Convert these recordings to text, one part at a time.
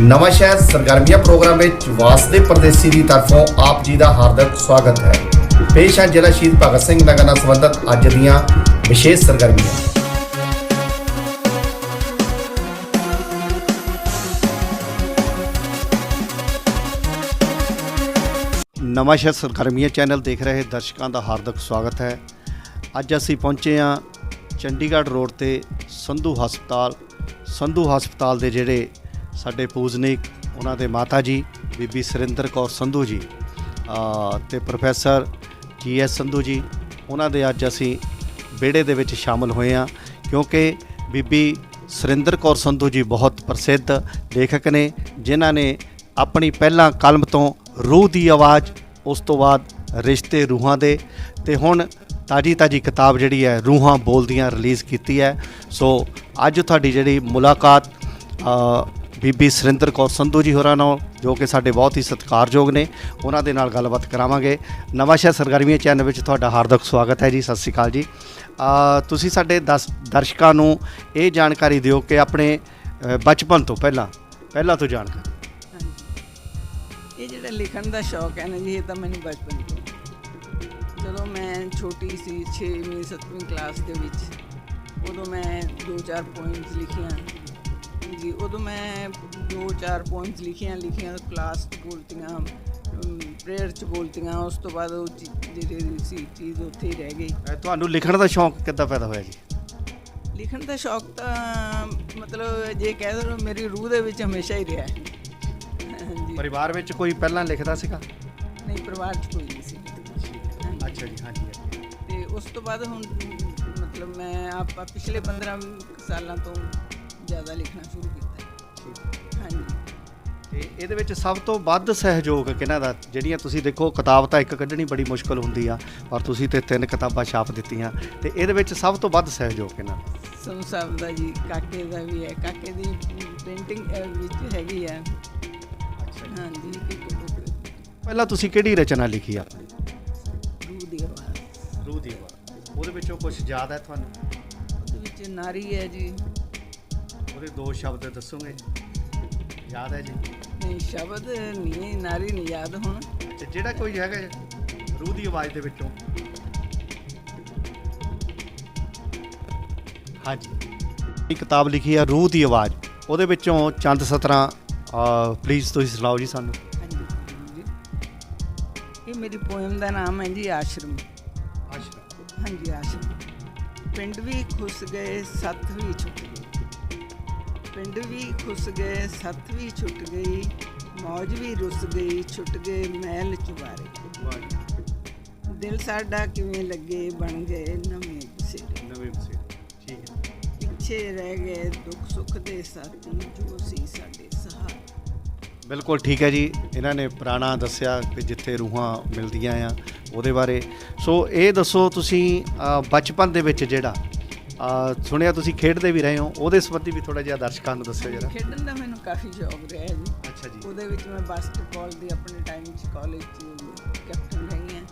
ਨਵਾਂ ਸ਼ਹਿਰ ਸਰਗਰਮੀਆਂ ਪ੍ਰੋਗਰਾਮ ਵਿੱਚ ਵਾਸਦੇ ਪਰਦੇਸੀ ਦੀ ਤਰਫੋਂ ਆਪ ਜੀ ਦਾ ਹਾਰਦਿਕ ਸਵਾਗਤ ਹੈ। ਪੇਸ਼ ਹੈ ਜ਼ਿਲ੍ਹਾ ਸ਼ਹੀਦ ਭਗਤ ਸਿੰਘ ਨਗਰ ਨਾਲ ਸੰਬੰਧਿਤ ਅੱਜ ਦੀਆਂ ਵਿਸ਼ੇਸ਼ ਸਰਗਰਮੀਆਂ। ਨਵਾਂ ਸ਼ਹਿਰ ਸਰਗਰਮੀਆਂ ਚੈਨਲ ਦੇਖ ਰਹੇ ਦਰਸ਼ਕਾਂ ਦਾ ਹਾਰਦਿਕ ਸਵਾਗਤ ਹੈ। ਅੱਜ ਅਸੀਂ ਪਹੁੰਚੇ ਹਾਂ ਚੰਡੀਗੜ੍ਹ ਰੋਡ ਤੇ ਸੰਧੂ ਹਸਪਤਾਲ। ਸੰਧੂ ਹਸਪਤਾਲ ਦੇ ਜਿਹੜੇ ਸਾਡੇ ਪੂਜਨੀਕ ਉਹਨਾਂ ਦੇ ਮਾਤਾ ਜੀ ਬੀਬੀ ਸੁਰਿੰਦਰ ਕੌਰ ਸੰਧੂ ਜੀ ਅ, ਤੇ professor G S Sandhu ji ਉਹਨਾਂ ਦੇ ਅੱਜ ਅਸੀਂ ਵਿਹੜੇ ਦੇ ਵਿੱਚ ਸ਼ਾਮਲ ਹੋਏ ਹਾਂ ਕਿਉਂਕਿ ਬੀਬੀ ਸੁਰਿੰਦਰ ਕੌਰ ਸੰਧੂ ਜੀ ਬਹੁਤ ਪ੍ਰਸਿੱਧ ਲੇਖਕ ਨੇ ਜਿਨ੍ਹਾਂ ਨੇ ਆਪਣੀ ਪਹਿਲਾਂ ਕਲਮ ਤੋਂ ਰੂਹ ਦੀ ਆਵਾਜ਼ ਉਸ ਤੋਂ ਬਾਅਦ ਰਿਸ਼ਤੇ ਰੂਹਾਂ ਦੇ ਤੇ ਹੁਣ ਤਾਜੀ ਤਾਜੀ ਕਿਤਾਬ ਜਿਹੜੀ ਹੈ ਰੂਹਾਂ ਬੋਲਦੀਆਂ ਰਿਲੀਜ਼ ਕੀਤੀ ਹੈ। ਸੋ ਅੱਜ ਤੁਹਾਡੀ ਜਿਹੜੀ ਮੁਲਾਕਾਤ ਬੀਬੀ ਸੁਰਿੰਦਰ ਕੌਰ ਸੰਧੂ ਜੀ ਹੋਰਾਂ ਨਾਲ, ਜੋ ਕਿ ਸਾਡੇ ਬਹੁਤ ਹੀ ਸਤਿਕਾਰਯੋਗ ਨੇ, ਉਹਨਾਂ ਦੇ ਨਾਲ ਗੱਲਬਾਤ ਕਰਾਵਾਂਗੇ। ਨਵਾਂ ਸ਼ਹਿਰ ਸਰਗਰਮੀਆਂ ਚੈਨਲ ਵਿੱਚ ਤੁਹਾਡਾ ਹਾਰਦਿਕ ਸਵਾਗਤ ਹੈ ਜੀ, ਸਤਿ ਸ਼੍ਰੀ ਅਕਾਲ ਜੀ। ਤੁਸੀਂ ਸਾਡੇ ਦਸ ਦਰਸ਼ਕਾਂ ਨੂੰ ਇਹ ਜਾਣਕਾਰੀ ਦਿਓ ਕਿ ਆਪਣੇ ਬਚਪਨ ਤੋਂ ਪਹਿਲਾਂ ਪਹਿਲਾਂ ਤੋਂ ਜਾਣਕਾਰੀ। ਇਹ ਜਿਹੜਾ ਲਿਖਣ ਦਾ ਸ਼ੌਕ ਹੈ ਨਾ ਜੀ, ਇਹ ਤਾਂ ਮੈਨੂੰ ਬਚਪਨ ਤੋਂ ਜਦੋਂ ਮੈਂ ਛੋਟੀ ਸੀ 6ਵੀਂ 7ਵੀਂ ਕਲਾਸ ਦੇ ਵਿੱਚ, ਉਦੋਂ ਮੈਂ ਦੋ ਚਾਰ ਪੋਇਮਸ ਲਿਖੀਆਂ। ਜੀ ਉਦੋਂ ਮੈਂ ਦੋ ਚਾਰ ਪੋਇਮਸ ਲਿਖੀਆਂ ਲਿਖੀਆਂ ਕਲਾਸ 'ਚ ਬੋਲਤੀਆਂ ਪ੍ਰੇਅਰ 'ਚ ਬੋਲਤੀਆਂ ਉਸ ਤੋਂ ਬਾਅਦ ਉਹ ਜਿਹੜੀ ਸੀ ਚੀਜ਼ ਉੱਥੇ ਹੀ ਰਹਿ ਗਈ। ਤੁਹਾਨੂੰ ਲਿਖਣ ਦਾ ਸ਼ੌਂਕ ਕਿੱਦਾਂ ਪੈਦਾ ਹੋਇਆ ਜੀ? ਲਿਖਣ ਦਾ ਸ਼ੌਕ ਤਾਂ ਮਤਲਬ ਜੇ ਕਹਿ ਦੋ ਮੇਰੀ ਰੂਹ ਦੇ ਵਿੱਚ ਹਮੇਸ਼ਾ ਹੀ ਰਿਹਾ। ਹੈ ਪਰਿਵਾਰ ਵਿੱਚ ਕੋਈ ਪਹਿਲਾਂ ਲਿਖਦਾ ਸੀਗਾ? ਨਹੀਂ ਪਰਿਵਾਰ 'ਚ ਕੋਈ ਨਹੀਂ ਸੀ। ਅੱਛਾ ਜੀ ਹਾਂਜੀ ਤੇ ਉਸ ਤੋਂ ਬਾਅਦ ਹੁਣ ਮਤਲਬ ਮੈਂ ਆਪਾਂ ਪਿਛਲੇ 15 ਕੁ ਸਾਲਾਂ ਤੋਂ ਜ਼ਿਆਦਾ ਲਿਖਣਾ ਸ਼ੁਰੂ ਕੀਤਾ। ਹਾਂਜੀ। ਤੇ ਇਹਦੇ ਵਿੱਚ ਸਭ ਤੋਂ ਵੱਧ ਸਹਿਯੋਗ ਕਿਹਨਾਂ ਦਾ? ਜਿਹੜੀਆਂ ਤੁਸੀਂ ਦੇਖੋ ਕਿਤਾਬ ਤਾਂ ਇੱਕ ਕੱਢਣੀ ਬੜੀ ਮੁਸ਼ਕਲ ਹੁੰਦੀ ਆ ਪਰ ਤੁਸੀਂ ਤੇ ਤਿੰਨ ਕਿਤਾਬਾਂ ਛਾਪ ਦਿੱਤੀਆਂ। ਤੇ ਇਹਦੇ ਵਿੱਚ ਸਭ ਤੋਂ ਵੱਧ ਸਹਿਯੋਗ ਕਿਹਨਾਂ ਦਾ? ਸੋਨੂੰ ਸਾਹਿਬ ਦਾ ਜੀ ਕਾਕੇ ਦਾ ਵੀ ਹੈ। ਕਾਕੇ ਦੀ ਪੇਂਟਿੰਗ ਵਿੱਚ ਹੈਗੀ ਹੈ ਹਾਂਜੀ ਪਹਿਲਾਂ ਤੁਸੀਂ ਕਿਹੜੀ ਰਚਨਾ ਲਿਖੀ ਆ? ਰੂਹ ਦੀ ਆਵਾਜ਼। ਰੂਹ ਦੀ ਆਵਾਜ਼। ਉਹਦੇ ਵਿੱਚੋਂ ਕੁਝ ਯਾਦ ਹੈ ਤੁਹਾਨੂੰ? ਉਹਦੇ ਵਿੱਚ ਨਾਰੀ ਹੈ ਜੀ। ਉਹਦੇ ਦੋ ਸ਼ਬਦ ਦੱਸੋਗੇ? ਯਾਦ ਹੈ ਜੀ? ਨਹੀਂ ਸ਼ਬਦ ਨਹੀਂ ਨਾਰੀ ਨਹੀਂ ਯਾਦ ਹੁਣ। ਤੇ ਜਿਹੜਾ ਕੋਈ ਹੈਗਾ ਰੂਹ ਦੀ ਆਵਾਜ਼ ਦੇ ਵਿੱਚੋਂ। ਹਾਂਜੀ। ਇਹ ਕਿਤਾਬ ਲਿਖੀ ਆ ਰੂਹ ਦੀ ਆਵਾਜ਼। ਉਹਦੇ ਵਿੱਚੋਂ ਚੰਦ ਸਤਰਾਂ ਪਲੀਜ਼ ਤੁਸੀਂ ਸੁਣਾਓ ਜੀ ਸਾਨੂੰ। ਇਹ ਮੇਰੀ ਪੋਇਮ ਦਾ ਨਾਮ ਹੈ ਜੀ ਆਸ਼ਰਮ। ਹਾਂਜੀ ਆਸ਼ਰਮ। ਪਿੰਡ ਵੀ ਖੁੱਸ ਗਏ ਸੱਤ ਵੀ ਛੁੱਟ ਗਏ। ਪਿੰਡ ਵੀ ਖੁੱਸ ਗਏ ਸੱਤ ਵੀ ਛੁੱਟ ਗਈ ਮੌਜ ਵੀ ਰੁੱਸ ਗਈ ਛੁੱਟ ਗਏ ਮਹਿਲ ਚੁਬਾਰੇ। ਦਿਲ ਸਾਡਾ ਕਿਵੇਂ ਲੱਗੇ ਬਣ ਗਏ ਨਵੇਂ ਬਸੇਰੇ ਨਵੇਂ ਬਸੇ ਠੀਕ ਹੈ। ਪਿੱਛੇ ਰਹਿ ਗਏ ਦੁੱਖ ਸੁੱਖ ਦੇ ਸਾਥੀ ਜੋ ਸੀ ਸਾਡੇ ਸਹਾਰੇ। ਬਿਲਕੁਲ ਠੀਕ ਹੈ ਜੀ। ਇਹਨਾਂ ਨੇ ਪੁਰਾਣਾ ਦੱਸਿਆ ਕਿ ਜਿੱਥੇ ਰੂਹਾਂ ਮਿਲਦੀਆਂ ਆ ਉਹਦੇ ਬਾਰੇ। ਸੋ ਇਹ ਦੱਸੋ ਤੁਸੀਂ ਬਚਪਨ ਦੇ ਵਿੱਚ ਜਿਹੜਾ ਸੁਣਿਆ ਤੁਸੀਂ ਖੇਡਦੇ ਵੀ ਰਹੇ ਹੋ ਉਹਦੇ ਸੰਬੰਧੀ ਵੀ ਥੋੜਾ ਜਿਹਾ ਦਰਸ਼ਕਾਂ ਨੂੰ ਦੱਸਿਓ ਜਰਾ। ਖੇਡਣ ਦਾ ਮੈਨੂੰ ਕਾਫੀ ਸ਼ੌਕ ਰਿਹਾ ਜੀ। ਅੱਛਾ ਜੀ। ਉਹਦੇ ਵਿੱਚ ਮੈਂ ਬਾਸਕਟਬਾਲ ਦੀ ਆਪਣੇ ਟਾਈਮ 'ਚ ਕਾਲਜ 'ਚ ਕੈਪਟਨ ਰਹੀ ਹਾਂ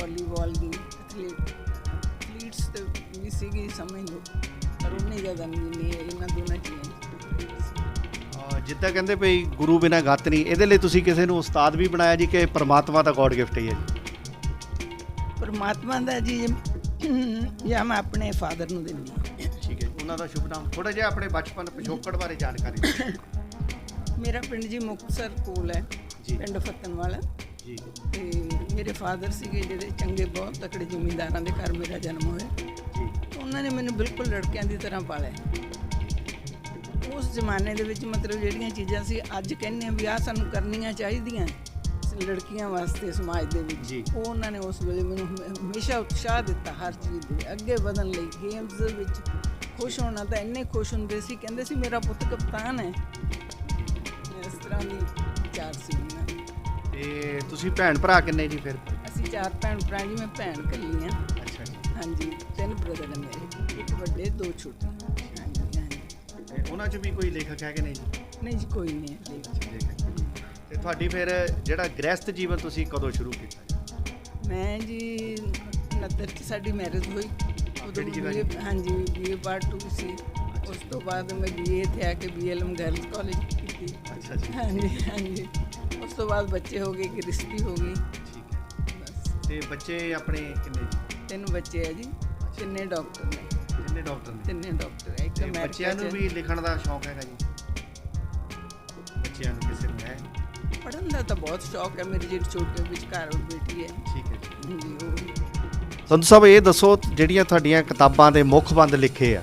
ਵਾਲੀਬਾਲ ਦੀ ਐਥਲੀਟ ਐਥਲੀਟਸ ਤੇ ਵੀ ਸੀਗੀ ਸਮਝ ਲਓ ਪਰ ਉਹਨੇ ਜ਼ਿਆਦਾ ਨਹੀਂ ਇਹਨਾਂ ਦੋਨਾਂ ਚੀਜ਼ਾਂ ਜਿੱਦਾਂ ਕਹਿੰਦੇ ਭਈ ਗੁਰੂ ਬਿਨਾ ਗਤ ਨਹੀਂ ਇਹਦੇ ਲਈ ਤੁਸੀਂ ਕਿਸੇ ਨੂੰ ਉਸਤਾਦ ਵੀ ਬਣਾਇਆ ਜੀ ਕਿ ਪ੍ਰਮਾਤਮਾ ਦਾ ਗੋਡ ਗਿਫਟ ਹੈ ਜੀ? ਪਰਮਾਤਮਾ ਦਾ ਜੀ ਜਾਂ ਮੈਂ ਆਪਣੇ ਫਾਦਰ ਨੂੰ ਦਿੰਦੀ ਠੀਕ ਹੈ ਜੀ ਉਹਨਾਂ ਦਾ ਸ਼ੁਭ ਨਾਮ ਥੋੜਾ ਜਿਹਾ ਆਪਣੇ ਬਚਪਨ ਪਿਛੋਕੜ ਬਾਰੇ ਜਾਣਕਾਰੀ ਦਿਓ। ਮੇਰਾ ਪਿੰਡ ਜੀ ਮੁਕਤਸਰ ਕੋਲ ਹੈ ਜੀ। ਪਿੰਡ ਫੱਤਨਵਾਲਾ। ਜੀ। ਤੇ ਮੇਰੇ ਫਾਦਰ ਸੀਗੇ ਜਿਹੜੇ ਚੰਗੇ ਬਹੁਤ ਤਕੜੇ ਜ਼ਿਮੀਂਦਾਰਾਂ ਦੇ ਘਰ ਮੇਰਾ ਜਨਮ ਹੋਇਆ। ਜੀ। ਉਹਨਾਂ ਨੇ ਮੈਨੂੰ ਬਿਲਕੁਲ ਲੜਕਿਆਂ ਦੀ ਤਰ੍ਹਾਂ ਪਾਲਿਆ। ਉਸ ਜ਼ਮਾਨੇ ਦੇ ਵਿੱਚ ਮਤਲਬ ਜਿਹੜੀਆਂ ਚੀਜ਼ਾਂ ਸੀ ਅੱਜ ਕਹਿੰਦੇ ਆ ਵੀ ਆ ਸਾਨੂੰ ਕਰਨੀਆਂ ਚਾਹੀਦੀਆਂ। ਲੜਕੀਆਂ ਵਾਸਤੇ ਸਮਾਜ ਦੇ ਵਿੱਚ। ਉਹ ਉਹਨਾਂ ਨੇ ਉਸ ਵੇਲੇ ਮੈਨੂੰ ਹਮੇ- ਹਮੇਸ਼ਾ ਉਤਸ਼ਾਹ ਦਿੱਤਾ ਹਰ ਚੀਜ਼ ਦੇ ਅੱਗੇ ਵਧਣ ਲਈ ਗੇਮਸ ਦੇ ਵਿੱਚ ਖੁਸ਼ ਹੋਣਾ ਤਾਂ ਇੰਨੇ ਖੁਸ਼ ਹੁੰਦੇ ਸੀ ਕਹਿੰਦੇ ਸੀ ਮੇਰਾ ਪੁੱਤ ਕਪਤਾਨ ਹੈ। ਇਸ ਤਰ੍ਹਾਂ ਦੀ ਵਿਚਾਰ ਸੀ ਦੇ। ਤੇ ਤੁਸੀਂ ਭੈਣ ਭਰਾ ਕਿੰਨੇ ਜੀ ਫਿਰ? ਅਸੀਂ ਚਾਰ ਭੈਣ ਭਰਾ ਜੀ ਮੈਂ ਭੈਣ ਕੱਲੀ ਹਾਂ। ਅੱਛਾ ਜੀ। ਹਾਂਜੀ ਤਿੰਨ ਬ੍ਰਦਰ ਨੇ ਮੇਰੇ। ਇੱਕ ਵੱਡੇ ਦੋ ਛੋਟੇ। ਹਾਂਜੀ ਹਾਂਜੀ। ਤੇ ਉਹਨਾਂ 'ਚ ਵੀ ਕੋਈ ਲੇਖਕ ਹੈ ਕਿ ਨਹੀਂ ਨਹੀਂ ਜੀ ਕੋਈ ਨਹੀਂ ਲੇਖਕ। ਤੁਹਾਡੀ ਫਿਰ ਜਿਹੜਾ ਗ੍ਰਸਥ ਜੀਵਨ ਤੁਸੀਂ ਕਦੋਂ ਸ਼ੁਰੂ ਕੀਤਾ? ਮੈਂ ਜੀ 69 ਚ ਸਾਡੀ ਮੈਰਿਜ ਹੋਈ। ਉਦੋਂ BA ਜੀ? ਹਾਂਜੀ ਬੀਏ ਪਾਰਟ 2 ਸੀ। ਉਸ ਤੋਂ ਬਾਅਦ ਮੈਂ ਬੀਏ ਇੱਥੇ ਆ ਕੇ ਬੀਐਲਐਮ ਗਰਲਸ ਕਾਲਜ ਕੀਤੀ। ਅੱਛਾ ਜੀ। ਹਾਂਜੀ ਹਾਂਜੀ। ਉਸ ਤੋਂ ਬਾਅਦ ਬੱਚੇ ਹੋ ਗਏ ਗ੍ਰਿਸ਼ਤੀ ਹੋ ਗਈ। ਠੀਕ ਹੈ। ਬਸ ਤੇ ਬੱਚੇ ਆਪਣੇ ਕਿੰਨੇ ਜੀ? ਤਿੰਨ ਬੱਚੇ ਹੈ ਜੀ। ਤਿੰਨੇ ਡਾਕਟਰ ਨੇ। ਕਿੰਨੇ ਡਾਕਟਰ ਨੇ। ਤਿੰਨੇ ਡਾਕਟਰ ਹੈ ਇੱਕ ਤੇ ਅਮਰੀਕਾ ਬੱਚਿਆਂ ਨੂੰ ਚ ਵੀ ਲਿਖਣ ਦਾ ਸ਼ੌਂਕ ਹੈਗਾ ਜੀ? ਬੱਚਿਆਂ ਨੂੰ ਕਿਸੇ ਨੂੰ ਹੈ ਪੜ੍ਹਨ ਦਾ ਤਾਂ ਬਹੁਤ ਸ਼ੌਕ ਹੈ ਮੇਰੀ ਜਿਹੜੀ ਛੋਟੀ ਵਿਚਕਾਰ ਬੇਟੀ ਹੈ। ਠੀਕ ਹੈ ਜੀ। ਉਹ ਸੰਧੂ ਸਾਹਿਬ ਇਹ ਦੱਸੋ ਜਿਹੜੀਆਂ ਤੁਹਾਡੀਆਂ ਕਿਤਾਬਾਂ ਦੇ ਮੁੱਖ ਬੰਦ ਲਿਖੇ ਆ।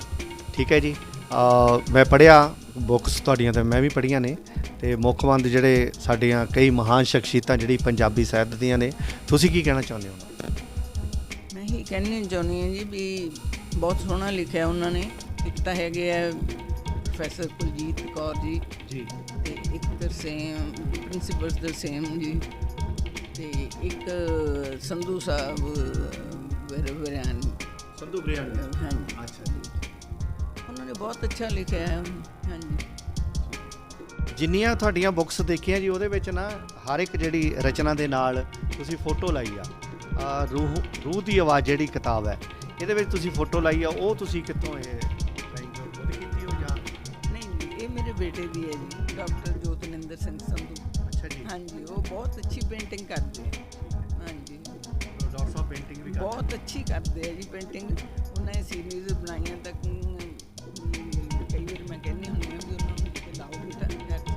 ਠੀਕ ਹੈ ਜੀ। ਮੈਂ ਪੜਿਆ ਬੁੱਕਸ ਤੁਹਾਡੀਆਂ ਤੇ ਮੈਂ ਵੀ ਪੜੀਆਂ ਨੇ। ਤੇ ਮੁੱਖ ਬੰਦ ਜਿਹੜੇ ਸਾਡੀਆਂ ਕਈ ਮਹਾਨ ਸ਼ਖਸੀਅਤਾਂ ਜਿਹੜੀ ਪੰਜਾਬੀ ਸਾਹਿਤ ਦੀਆਂ ਨੇ ਤੁਸੀਂ ਕੀ ਕਹਿਣਾ ਚਾਹੁੰਦੇ ਹੋ? ਮੈਂ ਹੀ ਕਹਿਣੀ ਚਾਹੁੰਦੀ ਹਾਂ ਜੀ ਵੀ ਬਹੁਤ ਸੋਹਣਾ ਲਿਖਿਆ ਉਹਨਾਂ ਨੇ। ਇੱਕ ਤਾਂ ਹੈਗੇ ਆ ਪ੍ਰੋਫੈਸਰ ਕੁਲਜੀਤ ਕੌਰ ਜੀ। ਜੀ। ਤੇ ਇੱਕ ਤਰਸੇਮ ਪ੍ਰਿੰਸੀਪਲਸ ਦਰਸੇਮ ਜੀ ਤੇ ਇੱਕ ਸੰਧੂ ਸਾਹਿਬ ਵਰ ਵਰਿਆਨੀ ਸੰਧੂ ਬ੍ਰਿਆਨੀ ਹਾਂਜੀ। ਅੱਛਾ ਜੀ। ਉਹਨਾਂ ਨੇ ਬਹੁਤ ਅੱਛਾ ਲਿਖਿਆ ਹੈ। ਹਾਂਜੀ। ਜਿੰਨੀਆਂ ਤੁਹਾਡੀਆਂ ਬੁੱਕਸ ਦੇਖੀਆਂ ਜੀ ਉਹਦੇ ਵਿੱਚ ਨਾ ਹਰ ਇੱਕ ਜਿਹੜੀ ਰਚਨਾ ਦੇ ਨਾਲ ਤੁਸੀਂ ਫੋਟੋ ਲਾਈ ਆ। ਆ ਰੂਹ ਰੂਹ ਦੀ ਆਵਾਜ਼ ਜਿਹੜੀ ਕਿਤਾਬ ਹੈ ਇਹਦੇ ਵਿੱਚ ਤੁਸੀਂ ਫੋਟੋ ਲਾਈ ਆ ਉਹ ਤੁਸੀਂ ਕਿੱਥੋਂ ਇਹ ਡਰਾਇੰਗ ਖੁਦ ਕੀਤੀ ਹੋ ਜਾਂ? ਨਹੀਂ ਨਹੀਂ ਇਹ ਮੇਰੇ ਬੇਟੇ ਦੀ ਹੈ ਜੀ। ਡਾਕਟਰ ਜੋਤਨਿੰਦਰ ਸਿੰਘ ਸੰਧੂ। ਅੱਛਾ ਜੀ। ਹਾਂਜੀ ਉਹ ਬਹੁਤ ਅੱਛੀ ਪੇਂਟਿੰਗ ਕਰਦੇ ਹੈ ਹਾਂਜੀ। ਡਾਕਟਰ ਸਾਹਿਬ ਪੇਂਟਿੰਗ ਵੀ ਬਹੁਤ ਅੱਛੀ ਕਰਦੇ ਆ ਜੀ ਪੇਂਟਿੰਗ। ਉਹਨਾਂ ਨੇ ਸੀਰੀਜ਼ ਬਣਾਈਆਂ ਤੱਕ ਕਈ ਵਾਰ ਮੈਂ ਕਹਿੰਦੀ ਹੁੰਦੀ ਹਾਂ ਵੀ ਉਹਨਾਂ ਨੂੰ ਕਿਤੇ ਲਾਓ ਘਰ 'ਚ।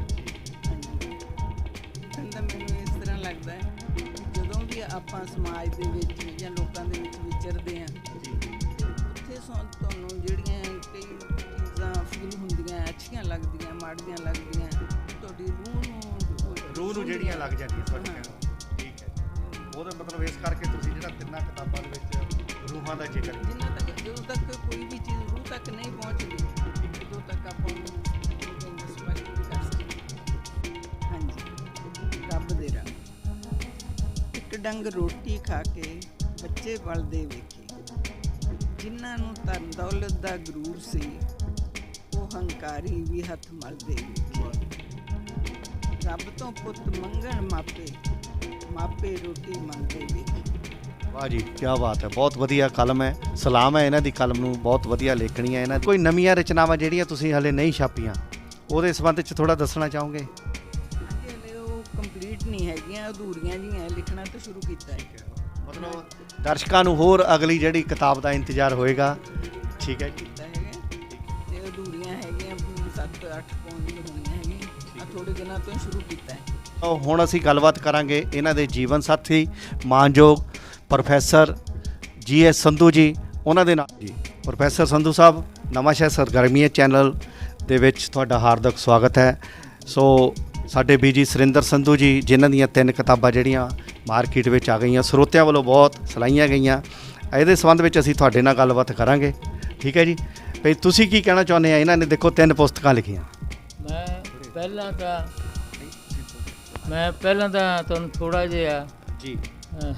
ਹਾਂਜੀ। ਕਹਿੰਦਾ ਮੈਨੂੰ ਇਸ ਤਰ੍ਹਾਂ ਲੱਗਦਾ ਹੈ ਜਦੋਂ ਵੀ ਆਪਾਂ ਸਮਾਜ ਦੇ ਵਿੱਚ ਜਾਂ ਲੋਕਾਂ ਦੇ ਵਿੱਚ ਵਿਚਰਦੇ ਆ ਜੀ। ਤੇ ਉੱਥੇ ਤੁਹਾਨੂੰ ਜਿਹੜੀਆਂ ਕਈ ਚੀਜ਼ਾਂ ਫੀਲ ਹੁੰਦੀਆਂ ਅੱਛੀਆਂ ਲੱਗਦੀਆਂ ਮਾੜੀਆਂ ਲੱਗਦੀਆਂ। ਤੁਹਾਡੀ ਰੂਹ ਨੂੰ ਰੂਹ ਨੂੰ ਜਿਹੜੀਆਂ ਲੱਗ ਜਾਂਦੀਆਂ ਤੁਹਾਡੇ ਹਾਂ। ਕਹਿਣ ਠੀਕ ਹੈ। ਉਹਦਾ ਮਤਲਬ ਇਸ ਕਰਕੇ ਤੁਸੀਂ ਜਿਹੜਾ ਤਿੰਨਾਂ ਕਿਤਾਬਾਂ ਦੇ ਵਿੱਚ ਰੂਹਾਂ ਦਾ ਜ਼ਿਕਰ ਜਿੰਨਾ ਤੱਕ ਜਦੋਂ ਤੱਕ ਕੋਈ ਵੀ ਚੀਜ਼ ਰੂਹ ਤੱਕ ਨਹੀਂ ਪਹੁੰਚਦੀ ਉਦੋਂ ਤੱਕ ਆਪਾਂ ਹਾਂਜੀ। ਰੱਬ ਦੇ ਰੰਗ। ਇੱਕ ਡੰਗ ਰੋਟੀ ਖਾ ਕੇ ਬੱਚੇ ਬਲਦੇ ਵੇਖੇ। ਜਿਨ੍ਹਾਂ ਨੂੰ ਧਨ ਦੌਲਤ ਦਾ ਗਰੂਰ ਸੀ ਹੰਕਾਰੀ ਵੀ ਹੱਥ ਮਲਦੇ ਰੱਬ ਤੋਂ ਪੁੱਤ ਮੰਗਣ ਮਾਪੇ ਮਾਪੇ ਰੋਟੀ ਮੰਗਦੇ ਵੇਖੇ ਵਾਹ ਜੀ ਕੀ ਬਾਤ ਹੈ ਬਹੁਤ ਵਧੀਆ ਕਲਮ ਹੈ ਸਲਾਮ ਹੈ ਇਹਨਾਂ ਦੀ ਕਲਮ ਨੂੰ ਬਹੁਤ ਵਧੀਆ ਲੇਖਣੀ ਹੈ ਇਹਨਾਂ ਦੀ। ਕੋਈ ਨਵੀਆਂ ਰਚਨਾਵਾਂ ਜਿਹੜੀਆਂ ਤੁਸੀਂ ਹਲੇ ਨਹੀਂ ਛਾਪੀਆਂ ਉਹਦੇ ਸੰਬੰਧ ਵਿੱਚ ਥੋੜਾ ਦੱਸਣਾ ਚਾਹੋਗੇ? ਕੰਪਲੀਟ ਨਹੀਂ ਹੈਗੀਆਂ ਅਧੂਰੀਆਂ ਜਿਹੀਆਂ ਲਿਖਣਾ ਤਾਂ ਸ਼ੁਰੂ ਕੀਤਾ ਹੈ। ਮਤਲਬ ਦਰਸ਼ਕਾਂ ਨੂੰ ਹੋਰ ਅਗਲੀ ਜਿਹੜੀ ਕਿਤਾਬ ਦਾ ਇੰਤਜ਼ਾਰ ਹੋਏਗਾ ਠੀਕ ਹੈ ਜੀ। 7-8 ਪੌਂਡ ਦੀਆਂ ਹੋਣੀਆਂ ਹੈਗੀਆਂ। ਆ ਥੋੜੇ ਦਿਨਾਂ ਤੋਂ ਹੀ ਸ਼ੁਰੂ ਕੀਤਾ ਹੈ। ਤਾਂ ਹੁਣ ਅਸੀਂ ਗੱਲਬਾਤ ਕਰਾਂਗੇ ਇਹਨਾਂ ਦੇ ਜੀਵਨ ਸਾਥੀ ਮਾਨਯੋਗ professor G S Sandhu ji ਉਹਨਾਂ ਦੇ ਨਾਲ। ਜੀ। ਪ੍ਰੋਫੈਸਰ ਸੰਧੂ ਸਾਹਿਬ ਨਵਾਂਸ਼ਹਿਰ ਸਰਗਰਮੀਆਂ ਚੈਨਲ ਦੇ ਵਿੱਚ ਤੁਹਾਡਾ ਹਾਰਦਿਕ ਸਵਾਗਤ ਹੈ। ਸੋ ਸਾਡੇ ਬੀਜੀ ਸੁਰਿੰਦਰ ਸੰਧੂ ਜੀ ਜਿਨ੍ਹਾਂ ਦੀਆਂ ਤਿੰਨ ਕਿਤਾਬਾਂ ਜਿਹੜੀਆਂ ਮਾਰਕੀਟ ਵਿੱਚ ਆ ਗਈਆਂ ਸਰੋਤਿਆਂ ਵੱਲੋਂ ਬਹੁਤ ਸਲਾਹੀਆਂ ਗਈਆਂ। ਇਹਦੇ ਸੰਬੰਧ ਵਿੱਚ ਅਸੀਂ ਤੁਹਾਡੇ ਨਾਲ ਗੱਲਬਾਤ ਕਰਾਂਗੇ। ਠੀਕ ਹੈ ਜੀ? ਭਈ ਤੁਸੀਂ ਕੀ ਕਹਿਣਾ ਚਾਹੁੰਦੇ ਆ? ਇਹਨਾਂ ਨੇ ਦੇਖੋ ਤਿੰਨ ਪੁਸਤਕਾਂ ਲਿਖੀਆਂ। ਮੈਂ ਪਹਿਲਾਂ ਤਾਂ ਮੈਂ ਪਹਿਲਾਂ ਤਾਂ ਤੁਹਾਨੂੰ ਥੋੜਾ ਜਿਹਾ ਜੀ।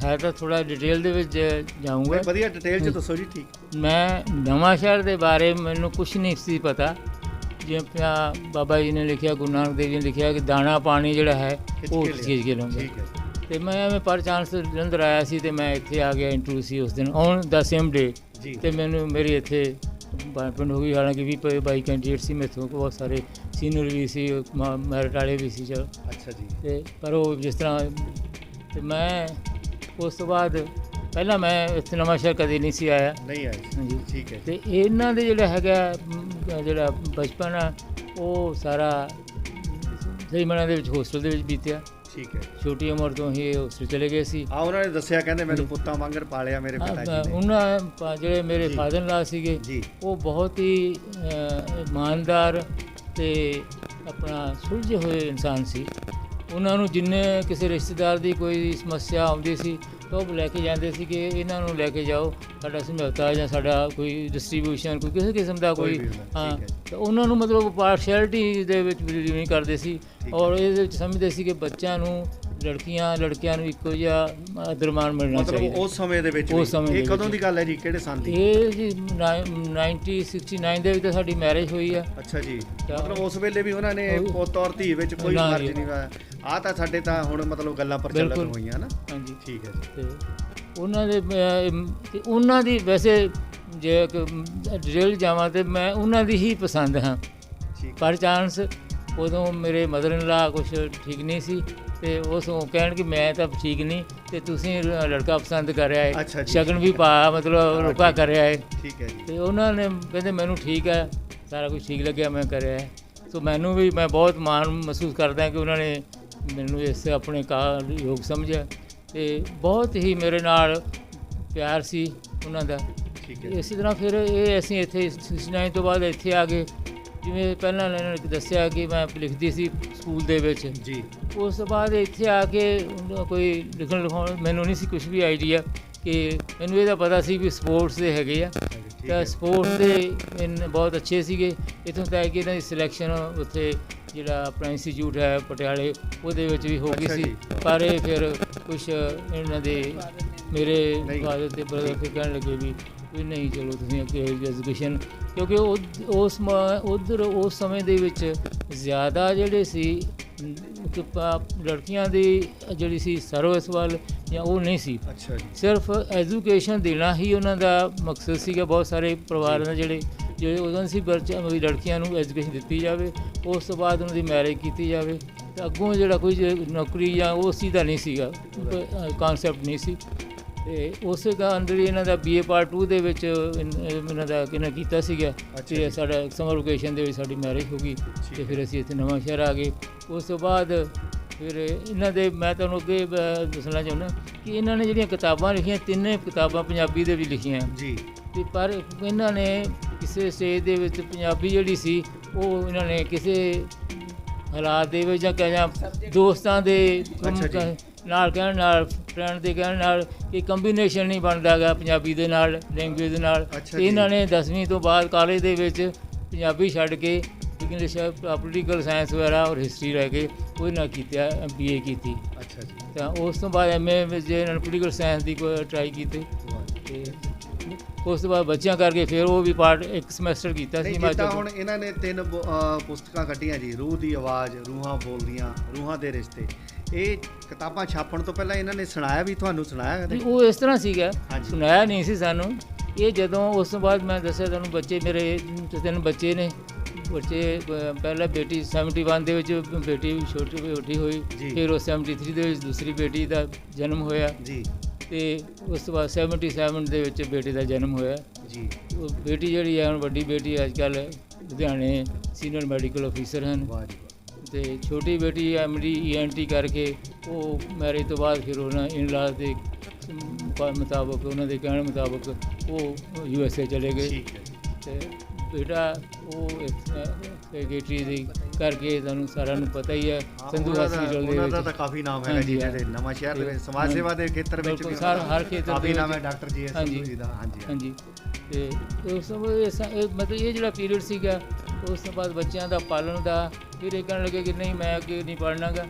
ਹੈ ਤਾਂ ਥੋੜਾ ਡਿਟੇਲ ਦੇ ਵਿੱਚ ਜਾਊਂਗਾ। ਵਧੀਆ ਡਿਟੇਲ ਚ ਦੱਸੋ ਜੀ ਠੀਕ। ਮੈਂ ਨਵਾਂ ਸ਼ਹਿਰ ਦੇ ਬਾਰੇ ਮੈਨੂੰ ਕੁਝ ਨਹੀਂ ਸੀ ਪਤਾ। ਜਿਵੇਂ ਪਿਆ ਬਾਬਾ ਜੀ ਨੇ ਲਿਖਿਆ ਗੁਰੂ ਨਾਨਕ ਦੇਵ ਜੀ ਨੇ ਲਿਖਿਆ ਕਿ ਦਾਣਾ ਪਾਣੀ ਜਿਹੜਾ ਹੈ ਉਹ। ਖਿੱਚ ਕੇ ਲਾਉਂਦਾ ਠੀਕ ਹੈ। ਤੇ ਮੈਂ ਐਵੇਂ ਪਰ ਚਾਂਸ ਜਲੰਧਰ ਆਇਆ ਸੀ ਤੇ ਮੈਂ ਇੱਥੇ ਆ ਗਿਆ ਇੰਟਰਵਿਊ ਸੀ ਉਸ ਦਿਨ ਔਨ ਦਾ ਸੇਮ ਡੇ ਤੇ ਮੈਨੂੰ ਮੇਰੀ ਇੱਥੇ ਹੋ ਗਈ ਹਾਲਾਂਕਿ ਵੀ ਪ- ਬਾਈ ਕੈਂਡੀਡੇਟ ਸੀ ਮੈਥੋਂ ਬਹੁਤ ਸਾਰੇ ਸੀਨੀਅਰ ਵੀ ਸੀ ਮੈਰਿਟ ਵਾਲੇ ਵੀ ਸੀ ਚਲੋ। ਅੱਛਾ ਜੀ। ਤੇ ਪਰ ਉਹ ਜਿਸ ਤਰ੍ਹਾਂ ਤੇ ਮੈਂ ਉਸ ਤੋਂ ਬਾਅਦ ਪਹਿਲਾਂ ਮੈਂ ਇੱਥੇ ਨਵਾਂ ਸ਼ਹਿਰ ਕਦੇ ਨਹੀਂ ਸੀ ਆਇਆ। ਨਹੀਂ ਆਏ। ਹਾਂਜੀ। ਠੀਕ ਹੈ। ਤੇ ਇਹਨਾਂ ਦੇ ਜਿਹੜਾ ਹੈਗਾ ਜਿਹੜਾ ਬਚਪਨ ਆ ਉਹ ਸਾਰਾ ਸਹੀ ਮਨਾਂ ਦੇ ਵਿੱਚ ਹੋਸਟਲ ਦੇ ਵਿੱਚ ਬੀਤਿਆ। ਠੀਕ ਹੈ। ਛੋਟੀ ਉਮਰ ਤੋਂ ਹੀ ਹੋਸਟਲ ਚਲੇ ਗਏ ਸੀ। ਆ ਉਹਨਾਂ ਨੇ ਦੱਸਿਆ ਕਹਿੰਦੇ ਮੈਨੂੰ ਪੁੱਤਾਂ ਵਾਂਗਰ ਪਾਲਿਆ ਮੇਰੇ ਪਿਤਾ ਜੀ ਨੇ। ਉਹਨਾਂ ਜਿਹੜੇ ਮੇਰੇ। ਫਾਦਰ ਲਾ ਸੀਗੇ ਉਹ ਬਹੁਤ ਹੀ ਇਮਾਨਦਾਰ ਤੇ ਆਪਣਾ ਸੁਲਝੇ ਹੋਏ ਇਨਸਾਨ ਸੀ। ਉਹਨਾਂ ਨੂੰ ਜਿੰਨੇ ਕਿਸੇ ਰਿਸ਼ਤੇਦਾਰ ਦੀ ਕੋਈ ਸਮੱਸਿਆ ਆਉਂਦੀ ਸੀ ਤਾਂ ਉਹ ਲੈ ਕੇ ਜਾਂਦੇ ਸੀ ਕਿ ਇਹਨਾਂ ਨੂੰ ਲੈ ਕੇ ਜਾਓ ਸਾਡਾ ਸਮਝੌਤਾ ਜਾਂ ਸਾਡਾ ਕੋਈ ਡਿਸਟ੍ਰੀਬਿਊਸ਼ਨ ਕੋਈ ਕਿਸੇ ਕਿਸਮ ਦਾ ਕੋਈ ਹਾਂ। ਤਾਂ ਉਹਨਾਂ ਨੂੰ ਮਤਲਬ ਪਾਰਸ਼ੈਲਿਟੀ ਦੇ ਵਿੱਚ ਬਿਲੀਵ ਨਹੀਂ ਕਰਦੇ ਸੀ ਔਰ ਇਹਦੇ ਵਿੱਚ ਸਮਝਦੇ ਸੀ ਕਿ ਬੱਚਿਆਂ ਨੂੰ ਲੜਕੀਆਂ ਲੜਕਿਆਂ ਨੂੰ ਇੱਕੋ ਜਿਹਾ ਅਦਰਮਾਨ ਮਿਲਣਾ ਮਤਲਬ ਚਾਹੀਦਾ। ਉਸ ਸਮੇਂ ਦੇ ਵਿੱਚ ਉਸ। ਸਮੇਂ ਇਹ ਕਦੋਂ। ਦੀ ਗੱਲ ਹੈ ਜੀ? ਕਿਹੜੇ ਸਾਲ ਦੀ? ਇਹ ਜੀ 1969 ਦੇ ਵਿੱਚ ਸਾਡੀ ਮੈਰਿਜ ਹੋਈ ਆ। ਅੱਛਾ ਜੀ। ਮਤਲਬ ਉਸ ਵੇਲੇ ਵੀ ਉਹਨਾਂ ਨੇ ਪੁੱਤ ਔਰ ਧੀ ਵਿੱਚ ਕੋਈ ਨਾ ਫ਼ਰਕ ਜੀ। ਨਹੀਂ ਹੋਇਆ ਆ ਤਾਂ ਸਾਡੇ ਤਾਂ ਹੁਣ ਮਤਲਬ ਗੱਲਾਂ ਪ੍ਰਚਲਿਤ। ਹੋਈਆਂ ਨਾ। ਹਾਂਜੀ। ਠੀਕ ਹੈ ਜੀ। ਉਹਨਾਂ ਦੇ ਉਹਨਾਂ ਦੀ ਵੈਸੇ ਜੇ ਡਿਟੇਲ ਜਾਵਾਂ ਤੇ ਮੈਂ ਉਹਨਾਂ ਦੀ ਹੀ ਪਸੰਦ ਹਾਂ। ਪਰ ਚਾਂਸ ਉਦੋਂ ਮੇਰੇ ਮਦਰ ਇਨ ਲਾ ਕੁਝ ਠੀਕ ਨਹੀਂ ਸੀ ਤੇ ਉਸ ਨੂੰ ਕਹਿਣ ਕਿ ਮੈਂ ਤਾਂ ਠੀਕ ਨਹੀਂ ਤੇ ਤੁਸੀਂ ਲੜਕਾ ਪਸੰਦ ਕਰ ਰਿਹਾ ਹੈ। ਸ਼ਗਨ ਵੀ ਪਾ ਮਤਲਬ ਰੁਕਾ ਕਰ ਰਿਹਾ ਹੈ ਠੀਕ ਹੈ ਜੀ। ਤੇ ਉਹਨਾਂ ਨੇ ਕਹਿੰਦੇ ਮੈਨੂੰ ਠੀਕ ਹੈ ਸਾਰਾ ਕੁਝ ਠੀਕ ਲੱਗਿਆ ਮੈਂ ਕਰਿਆ ਹੈ ਸੋ ਮੈਨੂੰ ਵੀ ਮੈਂ ਬਹੁਤ ਮਾਣ ਮਹਿਸੂਸ ਕਰਦਾ ਕਿ ਉਹਨਾਂ ਨੇ ਮੈਨੂੰ ਇਸ ਆਪਣੇ ਕਾਰ ਯੋਗ ਸਮਝਿਆ ਤੇ ਬਹੁਤ ਹੀ ਮੇਰੇ ਨਾਲ ਪਿਆਰ ਸੀ ਉਹਨਾਂ ਦਾ। ਠੀਕ ਹੈ ਇਸੇ ਤਰ੍ਹਾਂ ਫਿਰ ਇਹ ਅਸੀਂ ਇੱਥੇ 69 ਤੋਂ ਬਾਅਦ ਇੱਥੇ ਆ ਗਏ। ਜਿਵੇਂ ਪਹਿਲਾਂ ਇਹਨਾਂ ਨੇ ਦੱਸਿਆ ਕਿ ਮੈਂ ਲਿਖਦੀ ਸੀ ਸਕੂਲ ਦੇ ਵਿੱਚ। ਜੀ। ਉਸ ਤੋਂ ਬਾਅਦ ਇੱਥੇ ਆ ਕੇ ਕੋਈ ਲਿਖਣ ਲਿਖਾਉਣ ਮੈਨੂੰ ਨਹੀਂ ਸੀ ਕੁਝ ਵੀ ਆਈਡੀਆ ਕਿ ਮੈਨੂੰ ਇਹਦਾ ਪਤਾ ਸੀ ਵੀ ਸਪੋਰਟਸ ਦੇ ਹੈਗੇ ਆ। ਤਾਂ ਸਪੋਰਟਸ ਦੇ ਇਨ ਬਹੁਤ ਅੱਛੇ ਸੀਗੇ। ਇਥੋਂ ਤੱਕ ਕਿ ਇਹਨਾਂ ਦੀ ਸਿਲੈਕਸ਼ਨ ਉੱਥੇ ਜਿਹੜਾ ਆਪਣਾ ਇੰਸਟੀਚਿਊਟ ਹੈ ਪਟਿਆਲੇ ਉਹਦੇ ਵਿੱਚ ਵੀ ਹੋ ਗਈ ਸੀ। ਪਰ ਇਹ ਫਿਰ ਕੁਝ ਇਹਨਾਂ ਦੇ ਮੇਰੇ। ਫਾਦਰ ਤੇ ਬ੍ਰਦਰ ਕਹਿਣ ਲੱਗੇ ਵੀ ਨਹੀਂ ਚਲੋ ਤੁਸੀਂ ਅੱਗੇ ਐਜੂਕੇਸ਼ਨ ਕਿਉਂਕਿ ਉਹ- ਉਸ ਉਧਰ ਉਸ ਸਮੇਂ ਦੇ ਵਿੱਚ ਜ਼ਿਆਦਾ ਜਿਹੜੇ ਸੀ ਕਿ ਲੜਕੀਆਂ ਦੀ ਜਿਹੜੀ ਸੀ ਸਰਵਿਸ ਵੱਲ ਜਾਂ ਉਹ ਨਹੀਂ ਸੀ। ਅੱਛਾ ਜੀ। ਸਿਰਫ ਐਜੂਕੇਸ਼ਨ ਦੇਣਾ ਹੀ ਉਹਨਾਂ ਦਾ ਮਕਸਦ ਸੀਗਾ। ਬਹੁਤ ਸਾਰੇ ਪਰਿਵਾਰਾਂ ਦੇ ਜਿਹੜੇ ਜਿਹੜੇ ਉਦੋਂ ਸੀ ਬੱਚਿਆਂ ਵੀ ਲੜਕੀਆਂ ਨੂੰ ਐਜੂਕੇਸ਼ਨ ਦਿੱਤੀ ਜਾਵੇ ਉਸ ਤੋਂ ਬਾਅਦ ਉਹਨਾਂ ਦੀ ਮੈਰਿਜ ਕੀਤੀ ਜਾਵੇ। ਅੱਗੋਂ ਜਿਹੜਾ ਕੋਈ ਜੇ ਨੌਕਰੀ ਜਾਂ ਉਹ ਸਿੱਧਾ ਨਹੀਂ ਸੀਗਾ। ਕਨਸੈਪਟ ਨਹੀਂ ਸੀ। ਤੇ ਉਸੇ ਦਾ ਅੰਦਰ ਹੀ ਇਹਨਾਂ ਦਾ ਬੀਏ ਪਾਰਟ 2 ਦੇ ਵਿੱਚ ਇਨ- ਇਹਨਾਂ ਦਾ ਕਿਹਨਾਂ ਕੀਤਾ ਸੀਗਾ। ਤੇ। ਸਾਡਾ ਸਮਰ ਵਕੇਸ਼ਨ ਦੇ ਵਿੱਚ ਸਾਡੀ ਮੈਰਿਜ ਹੋ ਗਈ। ਤੇ ਫਿਰ ਅਸੀਂ ਇੱਥੇ ਨਵਾਂ ਸ਼ਹਿਰ ਆ ਗਏ। ਉਸ ਤੋਂ ਬਾਅਦ ਫਿਰ ਇਹਨਾਂ ਦੇ ਮੈਂ ਤੁਹਾਨੂੰ ਅੱਗੇ ਦੱਸਣਾ ਚਾਹੁੰਦਾ ਕਿ ਇਹਨਾਂ ਨੇ ਜਿਹੜੀਆਂ ਕਿਤਾਬਾਂ ਲਿਖੀਆਂ ਤਿੰਨੇ ਕਿਤਾਬਾਂ ਪੰਜਾਬੀ ਦੇ ਵੀ ਲਿਖੀਆਂ। ਜੀ। ਤੇ ਪਰ ਇਹਨਾਂ ਨੇ ਕਿਸੇ ਸਟੇਜ ਦੇ ਵਿੱਚ ਪੰਜਾਬੀ ਜਿਹੜੀ ਸੀ ਉਹ ਇਹਨਾਂ ਨੇ ਕਿਸੇ ਹਾਲਾਤ ਦੇ ਵਿੱਚ ਜਾਂ ਕਹਿੰਦਾ ਦੋਸਤਾਂ ਦੇ ਕੰਮ ਅੱਛਾ ਜੀ। ਕ- ਨਾਲ ਕਹਿਣ ਨਾਲ ਫਰੈਂਡ ਦੇ ਕਹਿਣ ਨਾਲ ਕਿ ਕੰਬੀਨੇਸ਼ਨ ਨਹੀਂ ਬਣਦਾਗਾ ਪੰਜਾਬੀ ਦੇ ਨਾਲ ਲੈਂਗੁਏਜ ਦੇ ਨਾਲ ਤੇ ਇਹਨਾਂ ਜੀ। ਨੇ 10ਵੀਂ ਤੋਂ ਬਾਅਦ ਕਾਲਜ ਦੇ ਵਿੱਚ ਪੰਜਾਬੀ ਛੱਡ ਕੇ ਇੰਗਲਿਸ਼ ਪੋਲੀਟੀਕਲ ਸਾਇੰਸ ਵਗੈਰਾ ਔਰ ਹਿਸਟਰੀ ਲੈ ਕੇ ਉਹ ਨਾਲ ਕੀਤਾ ਬੀਏ ਕੀਤੀ ਅੱਛਾ ਜੀ ਤਾਂ ਉਸ ਤੋਂ ਬਾਅਦ ਐਮਏ ਵਿੱਚ ਇਹਨਾਂ ਨੇ ਪੋਲੀਟੀਕਲ ਸਾਇੰਸ ਦੀ ਕੋਈ ਟਰਾਈ ਕੀਤੀ। ਤੇ ਉਸ ਤੋਂ ਬਾਅਦ ਬੱਚਿਆਂ ਕਰਕੇ ਫਿਰ ਉਹ ਵੀ ਪਾਰਟ ਇੱਕ ਸਮੈਸਟਰ ਕੀਤਾ ਸੀ ਜਿੱਦਾਂ ਹਿਮਾਚਲ ਹੁਣ ਇਹਨਾਂ ਨੇ ਤਿੰਨ ਪੁਸਤਕਾਂ ਕੱਢੀਆਂ ਜੀ ਰੂਹ ਦੀ ਆਵਾਜ਼ ਰੂਹਾਂ ਬੋਲਦੀਆਂ ਰੂਹਾਂ ਦੇ ਰਿਸ਼ਤੇ ਇਹ ਕਿਤਾਬਾਂ ਛਾਪਣ ਤੋਂ ਪਹਿਲਾਂ ਇਹਨਾਂ ਨੇ ਸੁਣਾਇਆ ਵੀ ਤੁਹਾਨੂੰ ਸੁਣਾਇਆ ਕਦੇ? ਉਹ ਇਸ ਤਰ੍ਹਾਂ ਸੀਗਾ। ਸੁਣਾਇਆ ਨਹੀਂ ਸੀ ਸਾਨੂੰ। ਇਹ ਜਦੋਂ ਉਸ ਤੋਂ ਬਾਅਦ ਮੈਂ ਦੱਸਿਆ ਤੁਹਾਨੂੰ ਬੱਚੇ ਮੇਰੇ ਤਿੰਨ ਬੱਚੇ ਨੇ। ਬੱਚੇ ਪਹਿਲਾ ਬੇਟੀ 71 ਦੇ ਵਿੱਚ ਬੇਟੀ ਛੋਟੀ ਬੇਟੀ ਹੋਈ। ਫਿਰ ਉਹ 73 ਦੇ ਵਿੱਚ ਦੂਸਰੀ ਬੇਟੀ ਦਾ ਜਨਮ ਹੋਇਆ। ਜੀ। ਤੇ ਉਸ ਤੋਂ ਬਾਅਦ 77 ਦੇ ਵਿੱਚ ਬੇਟੇ ਦਾ ਜਨਮ ਹੋਇਆ। ਜੀ। ਉਹ ਬੇਟੀ ਜਿਹੜੀ ਹੈ ਹੁਣ ਵੱਡੀ ਬੇਟੀ ਅੱਜ ਕੱਲ ਲੁਧਿਆਣੇ ਸੀਨੀਅਰ ਮੈਡੀਕਲ ਅਫੀਸਰ ਹਨ। ਵਾਹ ਜੀ। ਤੇ ਛੋਟੀ ਬੇਟੀ ਐਮਡੀ ਈਐਨਟੀ ਕਰਕੇ ਉਹ ਮੈਰਿਜ ਤੋਂ ਬਾਅਦ ਫਿਰ ਉਹਨਾਂ ਇਨਲਾਸ ਦੇ ਮੁਤਾਬਕ ਉਹਨਾਂ ਦੇ ਕਹਿਣ ਮੁਤਾਬਕ ਉਹ ਯੂਐਸਏ ਚਲੇ ਗਏ ਠੀਕ ਹੈ ਤੇ ਬੇਟਾ ਉਹ ਸੈਕਟਰੀ ਦੀ ਕਰਕੇ ਤੁਹਾਨੂੰ ਸਾਰਿਆਂ ਨੂੰ ਪਤਾ ਹੀ ਹੈ ਸੰਧੂ ਦਾ- ਹਸਪੀਟਲ ਦੇ ਉਹਨਾਂ ਦਾ ਤਾਂ ਕਾਫੀ ਨਾਮ ਹਾਂ। ਜਿਹੜੇ ਨਵਾਂ ਸ਼ਹਿਰ ਦੇ ਵਿੱਚ ਸਮਾਜ ਸੇਵਾ ਦੇ ਖੇਤਰ ਵਿੱਚ ਵੀ ਸਾਰ- ਦਾ ਹਰ ਖੇਤਰ ਕਾਫੀ ਦੇ ਨਾਮ ਹੈ। Doctor G S. Sandhu ji ਦਾ ਹਾਂਜੀ ਹਾਂਜੀ ਤੇ ਉਸ ਤੋਂ ਬਾਅਦ ਇਹ ਸ- ਇਹ ਮਤਲਬ ਇਹ ਜਿਹੜਾ ਪੀਰੀਅਡ ਸੀਗਾ ਉਸ ਤੋਂ ਬਾਅਦ ਬੱਚਿਆਂ ਦਾ ਪਾਲਣ ਦਾ ਫਿਰ ਇਹ ਕਹਿਣ ਲੱਗੇ ਕਿ ਨਹੀਂ ਮੈਂ ਅੱਗੇ ਨਹੀਂ ਪੜ੍ਹਨਾਗਾ।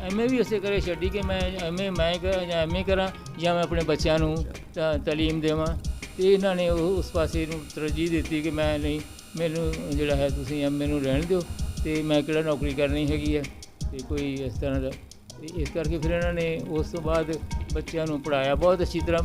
ਐਮਏ ਵੀ ਉਸੇ ਕਰੇ ਛੱਡੀ ਕਿ ਮੈਂ ਐਮਏ ਮੈਂ ਕਰਾਂ ਜਾਂ ਐਮਏ ਕਰਾਂ ਜਾਂ ਮੈਂ ਆਪਣੇ ਬੱਚਿਆਂ ਨੂੰ ਤਾ- ਤਾਲੀਮ ਦੇਵਾਂ। ਤੇ ਇਹਨਾਂ ਨੇ ਉਹ ਉਸ ਪਾਸੇ ਨੂੰ ਤਰਜੀਹ ਦਿੱਤੀ ਕਿ ਮੈਂ ਨਹੀਂ, ਮੈਨੂੰ ਜਿਹੜਾ ਹੈ ਤੁਸੀਂ ਐਮਏ ਨੂੰ ਰਹਿਣ ਦਿਓ ਤੇ ਮੈਂ ਕਿਹੜਾ ਨੌਕਰੀ ਕਰਨੀ ਹੈਗੀ ਹੈ ਤੇ ਕੋਈ ਇਸ ਤਰ੍ਹਾਂ ਦਾ। ਤੇ ਇਸ ਕਰਕੇ ਫਿਰ ਇਹਨਾਂ ਨੇ ਉਸ ਤੋਂ ਬਾਅਦ ਬੱਚਿਆਂ ਨੂੰ ਪੜਾਇਆ ਬਹੁਤ ਅੱਛੀ ਤਰ੍ਹਾਂ।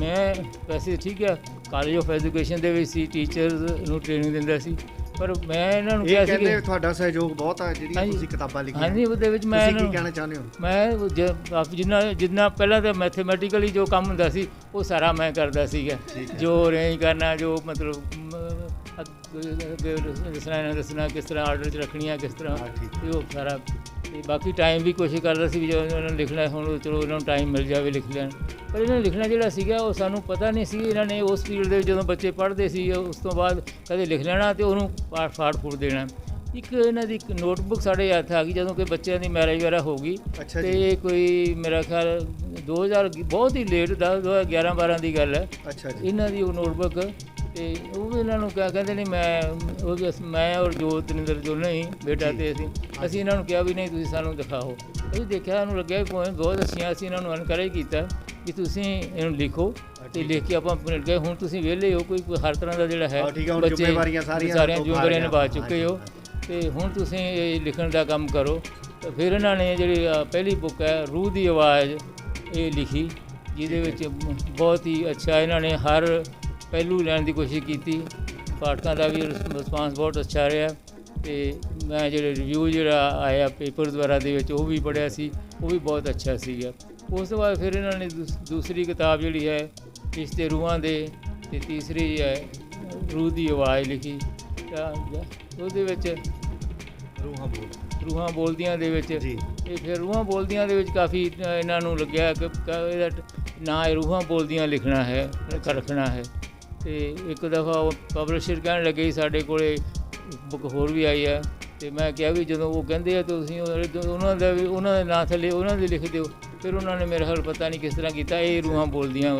ਮੈਂ ਵੈਸੇ ਠੀਕ ਹੈ ਕਾਲਜ ਆਫ ਐਜੂਕੇਸ਼ਨ ਦੇ ਵਿੱਚ ਸੀ ਟੀਚਰਸ ਨੂੰ ਟ੍ਰੇਨਿੰਗ ਦਿੰਦਾ ਸੀ। ਪਰ ਮੈਂ ਇਹਨਾਂ ਨੂੰ ਕਿਹਾ ਸੀ ਕਿ ਤੁਹਾਡਾ ਸਹਿਯੋਗ ਬਹੁਤ ਹੈ ਜਿਹੜੀਆਂ। ਤੁਸੀਂ ਕਿਤਾਬਾਂ ਲਿਖੀਆਂ ਹਾਂਜੀ ਉਹਦੇ ਵਿੱਚ ਮੈਂ ਤੁਸੀਂ ਕੀ ਕਹਿਣਾ ਚਾਹੁੰਦੇ ਹੋ ਮੈਂ ਕਾਫੀ ਜਿੰਨਾ ਜਿੰਨਾ ਪਹਿਲਾਂ ਤਾਂ ਮੈਥਮੈਟੀਕਲੀ ਜੋ ਕੰਮ ਹੁੰਦਾ ਸੀ ਉਹ ਸਾਰਾ ਮੈਂ ਕਰਦਾ ਸੀਗਾ। ਜੋ ਅਰੇਂਜ ਕਰਨਾ ਜੋ ਮਤਲਬ ਦੱਸਣਾ ਇਹਨਾਂ ਦੱਸਣਾ ਕਿਸ ਤਰ੍ਹਾਂ ਆਰਡਰ 'ਚ ਰੱਖਣੀਆਂ ਕਿਸ ਤਰ੍ਹਾਂ ਤੇ ਉਹ ਸਾਰਾ ਤੇ ਬਾਕੀ ਟਾਈਮ ਵੀ ਕੋਸ਼ਿਸ਼ ਕਰਦਾ ਸੀ ਵੀ ਜਦੋਂ ਇਹਨਾਂ ਨੇ ਲਿਖਣਾ ਹੁਣ ਚਲੋ ਇਹਨਾਂ ਨੂੰ ਟਾਈਮ ਮਿਲ ਜਾਵੇ ਲਿਖ ਲੈਣ। ਪਰ ਇਹਨਾਂ ਨੇ ਲਿਖਣਾ ਜਿਹੜਾ ਸੀਗਾ ਉਹ ਸਾਨੂੰ ਪਤਾ ਨਹੀਂ ਸੀ ਇਹਨਾਂ ਨੇ ਉਸ ਪੀਰੀਅਡ ਦੇ ਵਿੱਚ ਜਦੋਂ ਬੱਚੇ ਪੜ੍ਹਦੇ ਸੀ ਉਸ ਤੋਂ ਬਾਅਦ ਕਦੇ ਲਿਖ ਲੈਣਾ ਤੇ ਉਹਨੂੰ ਫਾੜ ਫੂੜ ਦੇਣਾ। ਇੱਕ ਇਹਨਾਂ ਦੀ ਇੱਕ ਨੋਟਬੁੱਕ ਸਾਡੇ ਹੱਥ ਆ ਗਈ ਜਦੋਂ ਕਿ ਬੱਚਿਆਂ ਦੀ ਮੈਰਿਜ ਵਗੈਰਾ ਹੋ ਗਈ। ਤੇ ਕੋਈ ਮੇਰਾ ਖਿਆਲ 2000 ਬਹੁਤ ਹੀ ਲੇਟ ਦਾ 2011 12 ਦੀ ਗੱਲ ਹੈ। ਇਹਨਾਂ ਦੀ ਉਹ ਨੋਟਬੁੱਕ ਤੇ ਉਹ ਵੀ ਇਹਨਾਂ ਨੂੰ ਕਿਹਾ ਕਹਿੰਦੇ ਨਹੀਂ ਮੈਂ ਉਹ ਵੀ ਅਸ- ਮੈਂ ਔਰ ਜੋਤ ਨਿੰਦਰ ਦੋਨੇ ਹੀ ਬੇਟਾ ਜੀ। ਤੇ ਅਸੀਂ ਅਸੀਂ ਇਹਨਾਂ ਨੂੰ ਕਿਹਾ ਵੀ ਨਹੀਂ ਤੁਸੀਂ ਸਾਨੂੰ ਦਿਖਾਓ। ਅਸੀਂ ਦੇਖਿਆ ਇਹਨੂੰ ਲੱਗਿਆ ਪੋਇਮ ਬਹੁਤ ਅੱਛੀਆਂ ਅਸੀਂ ਇਹਨਾਂ ਨੂੰ ਐਨਕਰੇਜ ਕੀਤਾ ਕਿ ਤੁਸੀਂ ਇਹਨੂੰ ਲਿਖੋ ਤੇ ਲਿਖ ਕੇ ਆਪਾਂ ਮਿਲ ਗਏ ਹੁਣ ਤੁਸੀਂ ਵਿਹਲੇ ਹੋ ਕੋਈ ਕੋਈ ਹਰ ਤਰ੍ਹਾਂ ਦਾ ਜਿਹੜਾ ਹੈ ਹਾਂ, ਠੀਕ ਹੈ, ਹੁਣ ਜ਼ਿੰਮੇਵਾਰੀਆਂ ਸਾਰੀਆਂ ਸਾਰੀਆਂ ਤੋਂ ਜ਼ਿੰਮੇਵਾਰੀਆਂ ਨਿਭਾ। ਚੁੱਕੇ ਹੋ। ਤੇ ਹੁਣ ਤੁਸੀਂ ਇਹ ਲਿਖਣ ਦਾ ਕੰਮ ਕਰੋ। ਤੇ ਫਿਰ ਇਹਨਾਂ ਨੇ ਜਿਹੜੀ ਅ, ਪਹਿਲੀ ਬੁੱਕ ਹੈ ਰੂਹ ਦੀ ਆਵਾਜ਼ ਇਹ ਲਿਖੀ ਜਿਹਦੇ ਵਿੱਚ ਬਹੁਤ ਹੀ ਅੱਛਾ ਇਹਨਾਂ ਨੇ ਹਰ ਪਹਿਲੂ ਲੈਣ ਦੀ ਕੋਸ਼ਿਸ਼ ਕੀਤੀ। ਪਾਠਕਾਂ ਦਾ ਵੀ ਰਿਸਪਾਂਸ ਬਹੁਤ ਅੱਛਾ ਰਿਹਾ ਤੇ ਮੈਂ ਜਿਹੜੇ ਰਿਵਿਊ ਜਿਹੜਾ ਆਇਆ ਪੇਪਰ ਦੁਆਰਾ ਦੇ ਵਿੱਚ ਉਹ ਵੀ ਪੜ੍ਹਿਆ ਸੀ ਉਹ ਵੀ ਬਹੁਤ ਅੱਛਾ ਸੀਗਾ। ਉਸ ਤੋਂ ਬਾਅਦ ਫਿਰ ਇਹਨਾਂ ਨੇ ਦੂਸ- ਦੂਸਰੀ ਕਿਤਾਬ ਜਿਹੜੀ ਹੈ ਰਿਸ਼ਤੇ ਰੂਹਾਂ ਦੇ ਤੇ ਤੀਸਰੀ ਹੈ ਰੂਹ ਦੀ ਆਵਾਜ਼ ਲਿਖੀ। ਤਾਂ ਉਹਦੇ ਵਿੱਚ ਰੂਹਾਂ ਬੋਲ। ਰੂਹਾਂ ਬੋਲਦੀਆਂ ਦੇ ਵਿੱਚ ਜੀ। ਇਹ ਫਿਰ ਰੂਹਾਂ ਬੋਲਦੀਆਂ ਦੇ ਵਿੱਚ ਕਾਫੀ ਇਹਨਾਂ ਨੂੰ ਲੱਗਿਆ ਕਿ ਇਹਦਾ ਨਾਂ ਰੂਹਾਂ ਬੋਲਦੀਆਂ ਲਿਖਣਾ ਹੈ ਰੱਖਣਾ ਹੈ। ਤੇ ਇੱਕ ਦਫਾ ਉਹ ਪਬਲਿਸ਼ਰ ਕਹਿਣ ਲੱਗੇ ਸਾਡੇ ਕੋਲੇ ਬੁੱਕ ਹੋਰ ਵੀ ਆਈ ਹੈ ਤੇ ਮੈਂ ਕਿਹਾ ਵੀ ਜਦੋਂ ਉਹ ਕਹਿੰਦੇ ਆ ਤੁਸੀਂ ਉਹਨਾਂ ਦਾ ਵੀ ਉਹਨਾਂ ਦੇ ਨਾਂ ਥੱਲੇ ਉਹਨਾਂ ਦੇ ਲਿਖ ਦਿਓ ਫਿਰ ਉਹਨਾਂ ਨੇ ਮੇਰੇ ਹਾਲ ਪਤਾ ਨਹੀਂ ਕਿਸ ਤਰ੍ਹਾਂ ਕੀਤਾ ਇਹ ਰੂਹਾਂ ਬੋਲਦੀਆਂ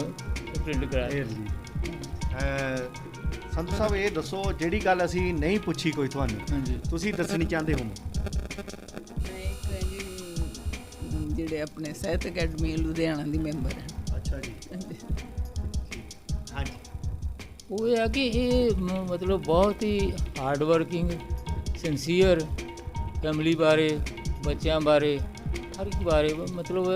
ਪ੍ਰਿੰਟ ਕਰਾਇਆ। ਸੰਧੂ ਸਾਹਿਬ ਇਹ ਦੱਸੋ ਜਿਹੜੀ ਗੱਲ ਅਸੀਂ ਨਹੀਂ ਪੁੱਛੀ ਕੋਈ ਤੁਹਾਨੂੰ ਹਾਂਜੀ। ਤੁਸੀਂ ਦੱਸਣੀ ਚਾਹੁੰਦੇ ਹੋ? ਜਿਹੜੇ ਆਪਣੇ ਸਾਹਿਤ ਅਕੈਡਮੀ ਲੁਧਿਆਣਾ ਦੀ ਮੈਂਬਰ ਹਾਂ ਅੱਛਾ ਜੀ। ਹਾਂਜੀ। ਉਹ ਇਹ ਹੈ ਕਿ ਇਹ ਮ- ਮਤਲਬ ਬਹੁਤ ਹੀ ਹਾਰਡ ਵਰਕਿੰਗ ਸਿੰਸੀਅਰ ਫੈਮਿਲੀ ਬਾਰੇ ਬੱਚਿਆਂ ਬਾਰੇ ਹਰ ਇੱਕ ਬਾਰੇ ਮਤਲਬ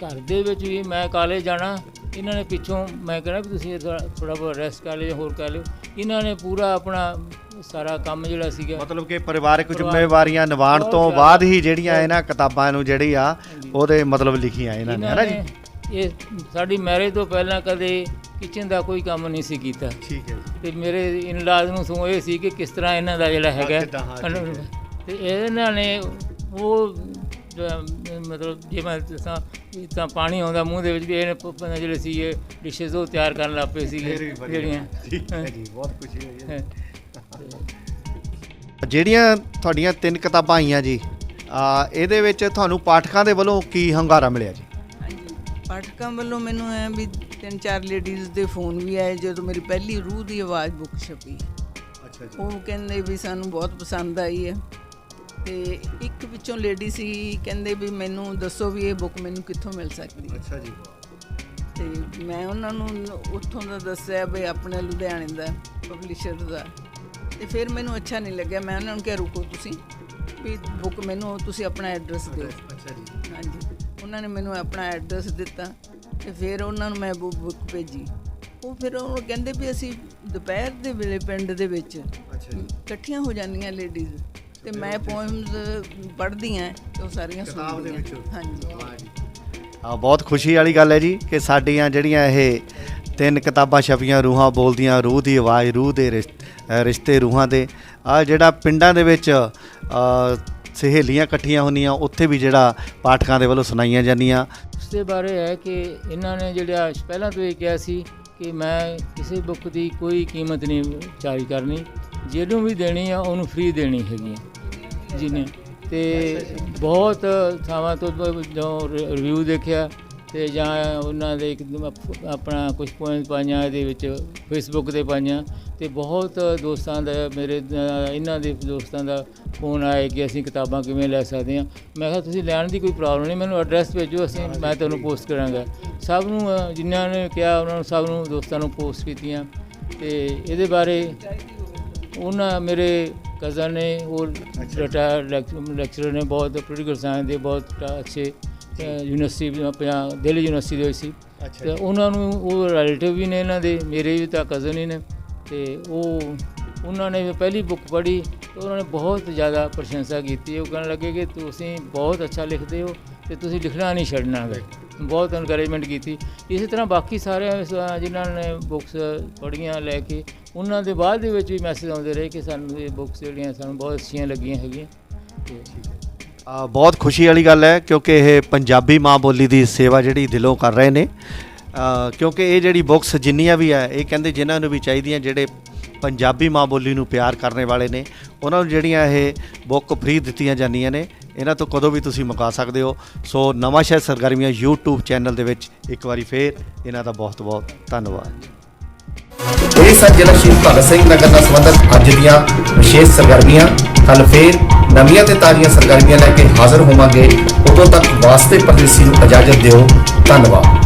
ਘਰ ਦੇ ਵਿੱਚ ਵੀ ਮੈਂ ਕਾਲਜ ਜਾਣਾ ਇਹਨਾਂ ਨੇ ਪਿੱਛੋਂ ਮੈਂ ਕਹਿਣਾ ਵੀ ਤੁਸੀਂ ਥੋੜਾ ਬਹੁਤ ਰੈਸਟ ਕਰ ਲਿਓ ਹੋਰ ਕਰ ਲਿਓ ਇਹਨਾਂ ਨੇ ਪੂਰਾ ਆਪਣਾ ਸਾਰਾ ਕੰਮ ਜਿਹੜਾ ਸੀਗਾ ਮਤਲਬ ਕਿ ਪਰਿਵਾਰਕ ਪਰਿਵਾਰ- ਜ਼ਿੰਮੇਵਾਰੀਆਂ ਨਿਭਾਉਣ ਬਹੁਤ ਤੋਂ ਜ਼ਿਆਦਾ। ਬਾਅਦ ਹੀ ਜਿਹੜੀਆਂ ਇਹਨਾਂ ਕਿਤਾਬਾਂ ਨੂੰ ਜਿਹੜੀ ਆ ਹਾਂਜੀ। ਉਹਦੇ ਮਤਲਬ ਲਿਖੀਆਂ ਇਹਨਾਂ ਨੇ ਹੈ ਨਾ ਜੀ ਇਹ ਸਾਡੀ ਮੈਰਿਜ ਤੋਂ ਪਹਿਲਾਂ ਕਦੇ ਕਿਚਨ ਦਾ ਕੋਈ ਕੰਮ ਨਹੀਂ ਸੀ ਕੀਤਾ। ਠੀਕ ਹੈ ਤੇ ਮੇਰੇ ਇਨਲਾਜ਼ ਨੂੰ ਸੋ ਇਹ ਸੀ ਕਿ ਕਿਸ ਤਰ੍ਹਾਂ ਇਹਨਾਂ ਦਾ ਜਿਹੜਾ ਹੈਗਾ। ਤੇ ਇਹਨਾਂ ਨੇ ਉਹ ਜੋ, ਮਤਲਬ ਜੇ ਮੈਂ ਦੱਸਾਂ ਤਾਂ ਪਾਣੀ ਆਉਂਦਾ ਮੂੰਹ ਦੇ ਵਿੱਚ ਵੀ ਇਹਨੇ ਜਿਹੜੇ ਸੀ ਇਹ ਡਿਸ਼ਸ ਉਹ ਤਿਆਰ ਕਰਨ ਲੱਗ ਪਏ ਵਧੀਆ। ਜਿਹੜੀਆਂ। ਜੀ ਬਹੁਤ ਹੋਈ ਹੈ ਜਿਹੜੀਆਂ ਤੁਹਾਡੀਆਂ ਤਿੰਨ ਕਿਤਾਬਾਂ ਆਈਆਂ ਜੀ ਆ ਇਹਦੇ ਵਿੱਚ ਤੁਹਾਨੂੰ ਪਾਠਕਾਂ ਦੇ ਵੱਲੋਂ ਕੀ ਹੰਗਾਰਾ ਮਿਲਿਆ ਜੀ? ਪਾਠਕਾਂ ਵੱਲੋਂ ਮੈਨੂੰ ਐ ਵੀ ਤਿੰਨ ਚਾਰ ਲੇਡੀਜ਼ ਦੇ ਫੋਨ ਵੀ ਆਏ ਜਦੋਂ ਮੇਰੀ ਪਹਿਲੀ ਰੂਹ ਦੀ ਆਵਾਜ਼ ਬੁੱਕ ਛਪੀ। ਅੱਛਾ ਉਹ ਕਹਿੰਦੇ ਵੀ ਸਾਨੂੰ ਬਹੁਤ ਪਸੰਦ ਆਈ ਹੈ। ਤੇ ਇੱਕ ਵਿੱਚੋਂ ਲੇਡੀ ਸੀ ਕਹਿੰਦੇ ਵੀ ਮੈਨੂੰ ਦੱਸੋ ਵੀ ਇਹ ਬੁੱਕ ਮੈਨੂੰ ਕਿੱਥੋਂ ਮਿਲ ਸਕਦੀ ਹੈ। ਅੱਛਾ ਜੀ। ਤੇ ਮੈਂ ਉਹਨਾਂ ਨੂੰ ਉੱਥੋਂ ਦਾ ਦੱਸਿਆ ਵੀ ਆਪਣੇ ਲੁਧਿਆਣੇ ਦਾ ਪਬਲਿਸ਼ਰ ਦਾ। ਤੇ ਫਿਰ ਮੈਨੂੰ ਅੱਛਾ ਨਹੀਂ ਲੱਗਿਆ। ਮੈਂ ਉਹਨਾਂ ਨੂੰ ਕਿਹਾ ਰੁਕੋ ਤੁਸੀਂ ਵੀ ਬੁੱਕ ਮੈਨੂੰ ਤੁਸੀਂ ਆਪਣਾ ਐਡਰੈਸ ਦਿਓ। ਅੱਛਾ ਜੀ। ਹਾਂਜੀ। ਉਹਨਾਂ ਨੇ ਮੈਨੂੰ ਆਪਣਾ ਐਡਰੈਸ ਦਿੱਤਾ। ਤੇ ਫਿਰ ਉਹਨਾਂ ਨੂੰ ਮੈਂ ਬੁੱਕ ਭੇਜੀ। ਉਹ ਫਿਰ ਉਹ ਕਹਿੰਦੇ ਵੀ ਅਸੀਂ ਦੁਪਹਿਰ ਦੇ ਵੇਲੇ ਪਿੰਡ ਦੇ ਵਿੱਚ ਅੱਛਾ ਜੀ। ਇਕੱਠੀਆਂ ਹੋ ਜਾਂਦੀਆਂ ਲੇਡੀਜ਼। ਤੇ ਮੈਂ ਪੋਇਮਸ ਪੜ੍ਹਦੀ ਆ ਤੇ ਉਹ ਸਾਰੀਆਂ ਕਿਤਾਬ ਦੇ ਸੁਣਦੀਆਂ ਵਿੱਚ। ਹਾਂਜੀ। ਆ ਬਹੁਤ ਖੁਸ਼ੀ ਵਾਲੀ ਗੱਲ ਹੈ ਜੀ ਕਿ ਸਾਡੀਆਂ ਜਿਹੜੀਆਂ ਇਹ ਤਿੰਨ ਕਿਤਾਬਾਂ ਛਪੀਆਂ ਰੂਹਾਂ ਬੋਲਦੀਆਂ ਰੂਹ ਦੀ ਆਵਾਜ਼ ਰੂਹ ਦੇ ਰਿਸ਼ਤੇ ਰੂਹਾਂ ਦੇ। ਆ ਜਿਹੜਾ ਪਿੰਡਾਂ ਦੇ ਵਿੱਚ ਸਹੇਲੀਆਂ ਇਕੱਠੀਆਂ ਹੁੰਦੀਆਂ ਉੱਥੇ ਵੀ ਜਿਹੜਾ ਪਾਠਕਾਂ ਦੇ ਵੱਲੋਂ ਸੁਣਾਈਆਂ ਜਾਂਦੀਆਂ। ਉਸ ਦੇ ਬਾਰੇ ਹੈ ਕਿ ਇਹਨਾਂ ਨੇ ਜਿਹੜਾ ਪਹਿਲਾਂ ਤੋਂ ਇਹ ਕਿਹਾ ਸੀ ਕਿ ਮੈਂ ਕਿਸੇ ਬੁੱਕ ਦੀ ਕੋਈ ਕੀਮਤ ਨਹੀਂ ਚਾਰਜ ਕਰਨੀ। ਜਿਹਨੂੰ ਵੀ ਦੇਣੀ ਆ, ਉਹਨੂੰ ਫ੍ਰੀ ਦੇਣੀ ਹੈਗੀ ਹੈ ਜਿਹਨੇ ਤੇ ਬਹੁਤ ਥਾਵਾਂ ਤੋਂ ਬ- ਜੋ ਰਿਵਿਊ ਦੇਖਿਆ ਤੇ ਜਾਂ ਉਹਨਾਂ ਦੇ ਆਪਣਾ ਕੁਝ ਪੁਆਇੰਟ ਪਾਈਆਂ, ਇਹਦੇ ਵਿੱਚ ਫੇਸਬੁੱਕ ਤੇ ਪਾਈਆਂ। ਤੇ ਬਹੁਤ ਦੋਸਤਾਂ ਦਾ ਮੇਰੇ ਇਹਨਾਂ ਦੇ ਦੋਸਤਾਂ ਦਾ ਫੋਨ ਆਇਆ ਕਿ ਅਸੀਂ ਕਿਤਾਬਾਂ ਕਿਵੇਂ ਲੈ ਸਕਦੇ ਹਾਂ। ਮੈਂ ਕਿਹਾ ਤੁਸੀਂ ਲੈਣ ਦੀ ਕੋਈ ਪ੍ਰੋਬਲਮ ਨਹੀਂ ਮੈਨੂੰ ਐਡਰੈਸ ਭੇਜੋ ਅਸੀਂ ਮੈਂ ਤੁਹਾਨੂੰ ਪੋਸਟ ਕਰਾਂਗਾ। ਸਭ ਨੂੰ ਜਿਨ੍ਹਾਂ ਨੇ ਕਿਹਾ ਉਹਨਾਂ ਨੂੰ ਸਭ ਨੂੰ ਦੋਸਤਾਂ ਨੂੰ ਪੋਸਟ ਕੀਤੀਆਂ। ਤੇ ਇਹਦੇ ਬਾਰੇ ਉਹਨਾਂ ਮੇਰੇ ਕਜ਼ਨ ਨੇ ਉਹ ਰਿਟਾਇਰ ਲੈਕਚਰਰ ਨੇ ਬਹੁਤ ਪੋਲੀਟੀਕਲ ਸਾਇੰਸ ਦੇ ਬਹੁਤ ਅੱਛੇ ਯੂਨੀਵਰਸਿਟੀ ਪੰਜਾਬ ਦਿੱਲੀ ਯੂਨੀਵਰਸਿਟੀ ਦੇ ਵਿੱਚ ਸੀ। ਤੇ ਉਹਨਾਂ ਨੂੰ ਉਹ ਰਿਲੇਟਿਵ ਵੀ ਨੇ ਇਹਨਾਂ ਦੇ ਮੇਰੇ ਵੀ ਤਾਂ ਕਜ਼ਨ ਹੀ ਨੇ। ਤੇ ਉਹ ਉਹਨਾਂ ਨੇ ਪਹਿਲੀ ਬੁੱਕ ਪੜ੍ਹੀ ਤੇ ਉਹਨਾਂ ਨੇ ਬਹੁਤ ਜ਼ਿਆਦਾ ਪ੍ਰਸ਼ੰਸਾ ਕੀਤੀ। ਉਹ ਕਹਿਣ ਲੱਗੇ ਕਿ ਤੁਸੀਂ ਬਹੁਤ ਅੱਛਾ ਲਿਖਦੇ ਹੋ ਤੇ ਤੁਸੀਂ ਲਿਖਣਾ ਨਹੀਂ ਛੱਡਣਾ ਗਾ। ਬਹੁਤ ਇਨਕਰੇਜਮੈਂਟ ਕੀਤੀ। ਇਸੇ ਤਰ੍ਹਾਂ ਬਾਕੀ ਸਾਰੇ ਜਿਨ੍ਹਾਂ ਨੇ ਬੁੱਕਸ ਪੜ੍ਹੀਆਂ ਲੈ ਕੇ, ਉਹਨਾਂ ਦੇ ਬਾਅਦ ਦੇ ਵਿੱਚ ਵੀ ਮੈਸੇਜ ਆਉਂਦੇ ਰਹੇ ਕਿ ਸਾਨੂੰ ਇਹ ਬੁੱਕਸ ਜਿਹੜੀਆਂ ਸਾਨੂੰ ਬਹੁਤ ਅੱਛੀਆਂ ਲੱਗੀਆਂ ਹੈਗੀਆਂ। ਤੇ ਬਹੁਤ ਖੁਸ਼ੀ ਵਾਲੀ ਗੱਲ ਹੈ ਕਿਉਂਕਿ ਇਹ ਪੰਜਾਬੀ ਮਾਂ ਬੋਲੀ ਦੀ ਸੇਵਾ ਜਿਹੜੀ ਦਿਲੋਂ ਕਰ ਰਹੇ ਨੇ। ਕਿਉਂਕਿ ਇਹ ਜਿਹੜੀ ਬੁੱਕਸ ਜਿੰਨੀਆਂ ਵੀ ਹੈ ਇਹ ਕਹਿੰਦੇ ਜਿਨ੍ਹਾਂ ਨੂੰ ਵੀ ਚਾਹੀਦੀਆਂ, ਜਿਹੜੇ ਪੰਜਾਬੀ ਮਾਂ ਬੋਲੀ ਨੂੰ ਪਿਆਰ ਕਰਨ ਵਾਲੇ ਨੇ, ਉਹਨਾਂ ਨੂੰ ਜਿਹੜੀਆਂ ਇਹ ਬੁੱਕ ਫ੍ਰੀ ਦਿੱਤੀਆਂ ਜਾਂਦੀਆਂ ਨੇ, ਇਹਨਾਂ ਤੋਂ ਕਦੋਂ ਵੀ ਤੁਸੀਂ ਮੁਕਾ ਸਕਦੇ ਹੋ। ਸੋ ਨਵਾਂ ਸ਼ਹਿਰ ਸਰਗਰਮੀਆਂ YouTube ਚੈਨਲ ਦੇ ਵਿੱਚ ਇੱਕ ਵਾਰੀ ਫੇਰ ਇਹਨਾਂ ਦਾ ਬਹੁਤ ਬਹੁਤ ਧੰਨਵਾਦ। ਇਹ ਸਨ ਜ਼ਿਲ੍ਹਾ ਸ਼ਹੀਦ ਭਗਤ ਸਿੰਘ ਨਗਰ ਨਾਲ ਸੰਬੰਧਿਤ ਅੱਜ ਦੀਆਂ ਵਿਸ਼ੇਸ਼ ਸਰਗਰਮੀਆਂ। ਕੱਲ ਫੇਰ ਨਵੀਆਂ ਤੇ ਤਾਜ਼ੀਆਂ ਸਰਗਰਮੀਆਂ ਲੈ ਕੇ ਹਾਜ਼ਰ ਹੋਵਾਂਗੇ। ਉਦੋਂ ਤੱਕ ਵਾਸਤੇ ਪਰਦੇਸੀ ਨੂੰ ਇਜਾਜ਼ਤ ਦਿਓ। ਧੰਨਵਾਦ।